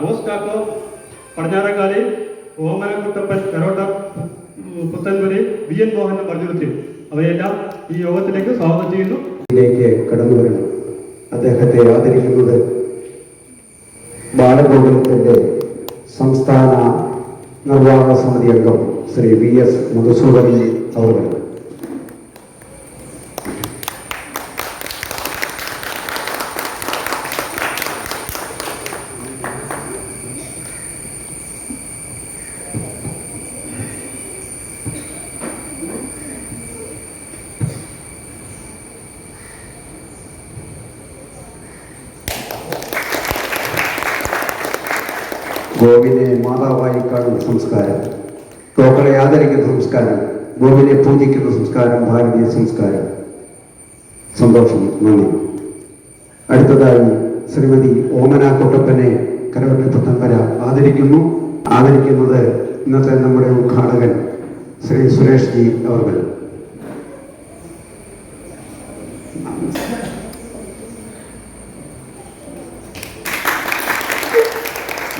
Boss കാക്കോ പടിഞ്ഞാറക്കാലി Omanakuttappan karate പുത്തൻപുരി V N Mohan മർജുരത്തി അവയെല്ലാം ഈ യോഗത്തിലേക്ക് സ്വാഗതം ചെയ്യുന്നു. ഇതിലേക്ക് കടന്നു വരണം. അദ്ദേഹത്തെ ആദരിക്കുന്നത് ബാലഗോകുലത്തിന്റെ സംസ്ഥാന നിർവാഹക സമിതി അംഗം ശ്രീ വി എസ് മധുസൂദനൻ അവർ ഗോവിനെ മാതാവായി കാണുന്ന സംസ്കാരം. ഗോക്കളെ ആദരിക്കുന്ന സംസ്കാരം ഗോവിനെ പൂജിക്കുന്ന സംസ്കാരം ഭാരതീയ സംസ്കാരം. സന്തോഷം. നന്ദി. അടുത്തതായി ശ്രീമതി ഓമന കൊട്ടപ്പനെ കരവട്ടി പുത്തമ്പര ആദരിക്കുന്നു. ആദരിക്കുന്നത് ഇന്നത്തെ നമ്മുടെ ഉദ്ഘാടകൻ ശ്രീ സുരേഷ് ജി അവർ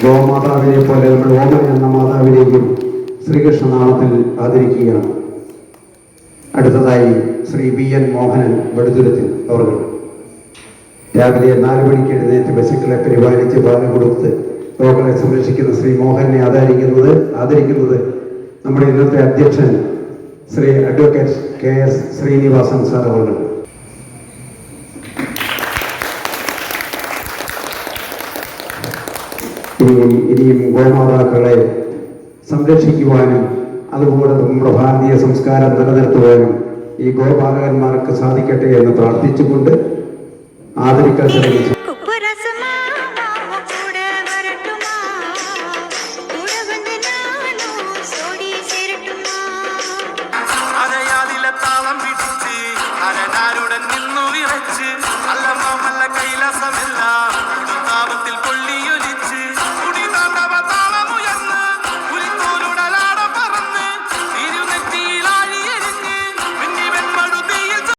ഗോമാതാവിനെ പോലെ നമ്മൾ ഓമന എന്ന മാതാവിനെയും ശ്രീകൃഷ്ണനാമത്തിൽ ആദരിക്കുകയാണ്. അടുത്തതായി ശ്രീ വി എൻ മോഹനൻ വെടുതുരത്തിൽ അവർ രാവിലെ നാല് മണിക്ക് എഴുന്നേറ്റ് പശുക്കളെ പരിപാലിച്ച് പാൽ കൊടുത്ത് രോഗങ്ങളെ സംരക്ഷിക്കുന്ന ശ്രീ മോഹനെ ആദരിക്കുന്നത് ആദരിക്കുന്നത് നമ്മുടെ ഇന്നത്തെ അധ്യക്ഷൻ Shri advocate K S Srinivasan sir അവർ ഇനിയും ഇനിയും ഗോമാതാക്കളെ സംരക്ഷിക്കുവാനും അതുപോലെ നമ്മുടെ ഭാരതീയ സംസ്കാരം നിലനിർത്തുവാനും ഈ ഗോപാലകന്മാർക്ക് സാധിക്കട്ടെ എന്ന് പ്രാർത്ഥിച്ചുകൊണ്ട് ആദരിക്കാൻ ശ്രമിച്ചു